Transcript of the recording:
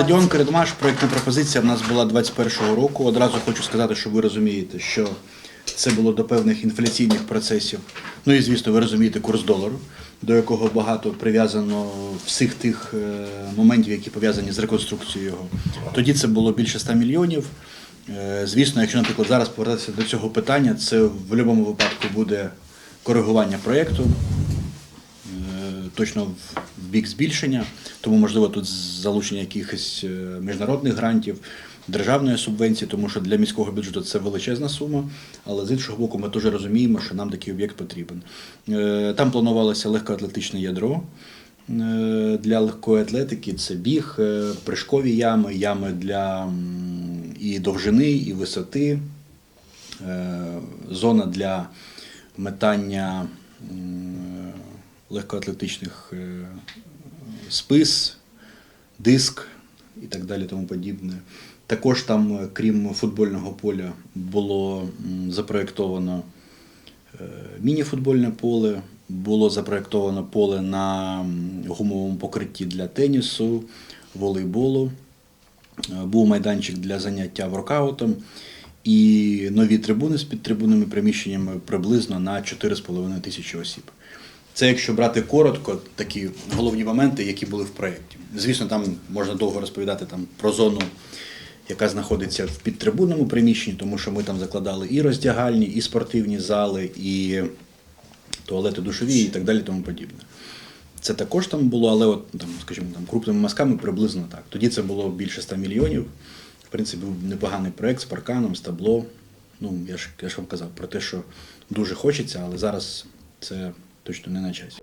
Стадіон Кредмаш, проєктна пропозиція в нас була 21-го року. Одразу хочу сказати, що ви розумієте, що це було до певних інфляційних процесів. Ну і звісно, ви розумієте курс долару, до якого багато прив'язано всіх тих е, моментів, які пов'язані з реконструкцією його. Тоді це було більше 100 мільйонів. Е, Звісно, якщо, наприклад, зараз повертатися до цього питання, це в будь-якому випадку буде коригування проєкту е, точно бік збільшення, тому можливо тут залучення якихось е, міжнародних грантів, державної субвенції, тому що для міського бюджету це величезна сума, але з іншого боку, ми теж розуміємо, що нам такий об'єкт потрібен. Е, Там планувалося легкоатлетичне ядро. е, Для легкої атлетики це біг, прыжкові ями, ями для і довжини, і висоти, зона для метання легкоатлетичних е, спис, диск і так далі тому подібне. Також там, е, крім футбольного поля, було запроєктовано е, міні-футбольне поле, було запроєктовано поле на гумовому покритті для тенісу, волейболу. Був майданчик для заняття воркаутом і нові трибуни з підтрибунними приміщеннями приблизно на 4,5 тисячі осіб. Це якщо брати коротко, такі головні моменти, які були в проєкті. Звісно, там можна довго розповідати там, про зону, яка знаходиться в підтрибунному приміщенні, тому що ми там закладали і роздягальні, і спортивні зали, і туалети душові, і так далі, тому подібне. Це також там було, але от там, скажімо, там крупними мазками приблизно так. Тоді це було більше 100 мільйонів. В принципі, був непоганий проект з парканом, з табло. Ну, я ж, я ж вам казав про те, що дуже хочеться, але зараз це точно не на часі.